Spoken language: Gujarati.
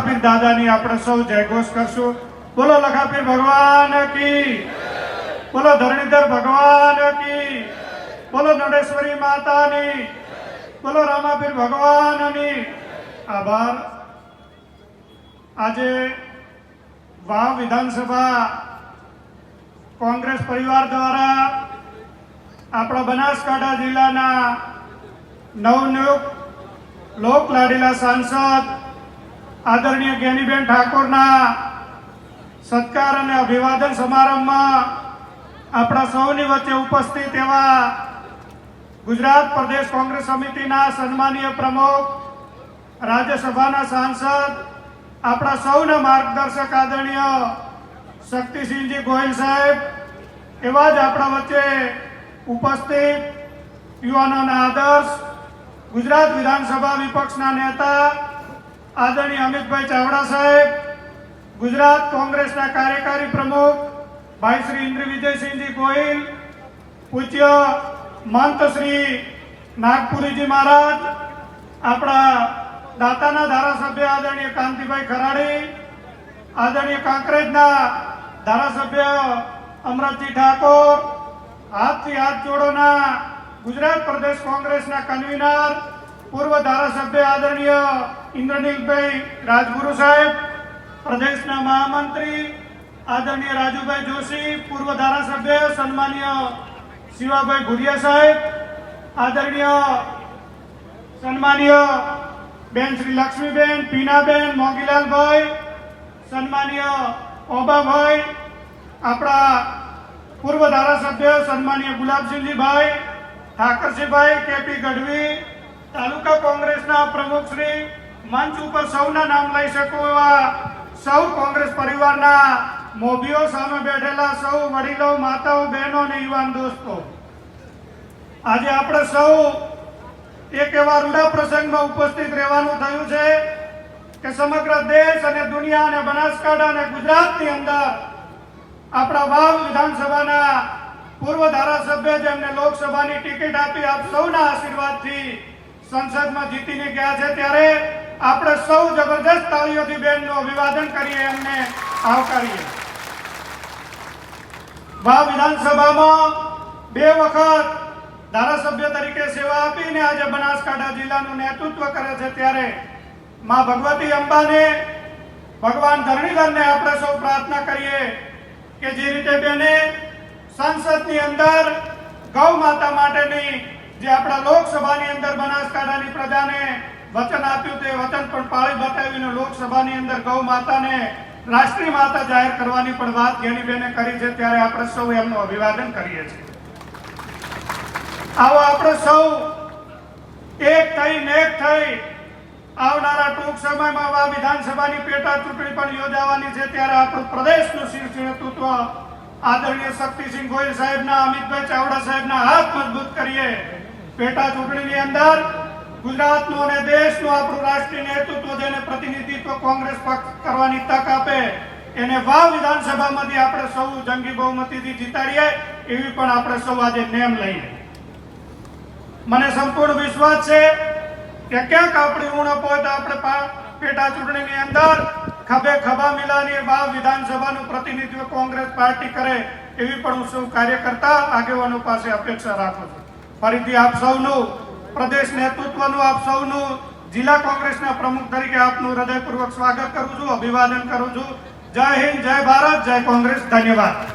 લખાપીર દાદાની આપણે સૌ જયઘોષ કરશું. બોલો લખાપીર ભગવાન કી. બોલો ધરણીધર ભગવાન કી. બોલો નડેશ્વરી માતાની. બોલો રામાપીર ભગવાનની. આભાર. આજે વાવ વિધાનસભા કોંગ્રેસ પરિવાર દ્વારા આપણા બનાસકાંઠા જિલ્લાના નવનિયુક્ત લોક લાડીલા સાંસદ આદરણીય જ્ઞાનીબેન ઠાકોરના સત્કાર અને અભિવાદન સમારંભમાં આપણા સૌની વચ્ચે ઉપસ્થિત એવા ગુજરાત પ્રદેશ કોંગ્રેસ સમિતિના સન્માનીય પ્રમુખ, રાજ્યસભાના સાંસદ, આપણા સૌના માર્ગદર્શક આદરણીય શક્તિસિંહજી ગોહિલ સાહેબ, એવા જ આપણા વચ્ચે ઉપસ્થિત યુવાનોના આદર્શ ગુજરાત વિધાનસભા વિપક્ષના નેતા આદરણીય અમિતભાઈ ચાવડા સાહેબ, ગુજરાત કોંગ્રેસના કાર્યકારી પ્રમુખ ભાઈ શ્રી ઇન્દ્ર વિજયસિંહજી ગોહિલ, પૂજ્ય મંત શ્રી નાગપુરીજી મહારાજ, આપણા દાતાના ધારાસભ્ય આદરણીય કાંતિભાઈ ખરાડી, આદરણીય કાંકરેજના ધારાસભ્ય અમરતજી ઠાકોર, હાથથી હાથ જોડોના ગુજરાત પ્રદેશ કોંગ્રેસના કન્વીનર, પૂર્વ ધારાસભ્ય આદરણીય ઇન્દ્રનીલભાઈ રાજગુરુ સાહેબ, પ્રદેશના મહામંત્રી આદરણીય રાજુભાઈ જોશી, પૂર્વ ધારાસભ્ય સન્માનીય શિવાભાઈ ભુરિયા સાહેબ, આદરણીય સન્માનીય બેન શ્રી લક્ષ્મીબેન, પીનાબેન, મોગીલાલભાઈ, સન્માનીય ઓબાભાઈ, આપણા પૂર્વ ધારાસભ્ય સન્માનીય ગુલાબસિંહજીભાઈ ઠાકરસિંહભાઈ કેપી ગઢવી, તાલુકા કોંગ્રેસના પ્રમુખ શ્રી મંચ ઉપર સૌના નામ લઈ શકો એવા સૌ કોંગ્રેસ પરિવારના મોભીઓ સામે બેઠેલા સૌ વડીલો, માતાઓ, બહેનો અને યુવાન દોસ્તો. આજે આપણે સૌ એક એવા રૂડા પ્રસંગમાં ઉપસ્થિત રહેવાનું થયું છે કે સમગ્ર દેશ અને દુનિયા અને બનાસકાંઠા અને ગુજરાતની અંદર આપણા વાવ વિધાનસભાના પૂર્વ ધારાસભ્ય જેમને લોકસભાની ટિકિટ આપી આપ સૌના આશીર્વાદથી સંસદમાં જીતીને ગયા છે ત્યારે આપણે સૌ જબરદસ્ત તાળીઓથી બેનનું અભિવાદન કરીએ, એમને આવકારીએ. વાવ વિધાનસભામાં બે વખત ધારાસભ્ય તરીકે સેવા આપીને આજે બનાસકાંઠા જિલ્લાનું નેતૃત્વ કરે છે ત્યારે માં ભગવતી અંબાને, ભગવાન ધરણીધરને આપણે સૌ પ્રાર્થના કરીએ કે જે રીતે બેને સંસદની અંદર ગૌ માતા માટેની જે આપણા લોકસભાની અંદર બનાસકાંઠાની પ્રજાને વચન આપ્યું તે વચન પણ પાળી બતાવીને લોકસભાની અંદર ગૌ માતાને રાષ્ટ્રીય માતા જાહેર કરવાની પણ વાત ગેનીબેને કરી છે. ત્યારે આપણે સૌ એમનું અભિવાદન કરીએ છીએ. આવો આપણે સૌ એક થઈ નેક થઈ આવનારા ટૂંક સમયમાં આ વિધાનસભાની પેટા ચૂંટણી પણ યોજાવાની છે. ત્યારે આપણું પ્રદેશનું શીર્ષ નેતૃત્વ આદરણીય શક્તિસિંહ ગોહિલ સાહેબના, અમિતભાઈ ચાવડા સાહેબના હાથ મજબૂત કરીએ. પેટા ચૂંટણીની અંદર ગુજરાતનું અને દેશનું આપણું રાષ્ટ્રીય નેતૃત્વ જેને પ્રતિનિધિત્વ કોંગ્રેસ પક્ષ કરવાની તક આપે, એને વાવ વિધાનસભામાંથી આપણે સૌ જંગી બહુમતીથી જીતાડીએ, એવી પણ આપણે સૌ આજે નેમ લઈએ. મને સંપૂર્ણ વિશ્વાસ છે કે ક્યાંક આપણી ઉણપ હોય તો આપણે પેટા ચૂંટણીની અંદર ખભે ખભા મિલાની વાવ વિધાનસભાનું પ્રતિનિધિત્વ કોંગ્રેસ પાર્ટી કરે, એવી પણ હું સૌ કાર્યકર્તા આગેવાનો પાસે અપેક્ષા રાખું છું. ફરીથી આપ સૌનું પ્રદેશ નેતૃત્વનું આપ સૌનું જિલ્લા કોંગ્રેસના પ્રમુખ તરીકે આપનું હૃદયપૂર્વક સ્વાગત કરું છું, અભિવાદન કરું છું. જય હિન્દ, જય ભારત, જય કોંગ્રેસ, ધન્યવાદ.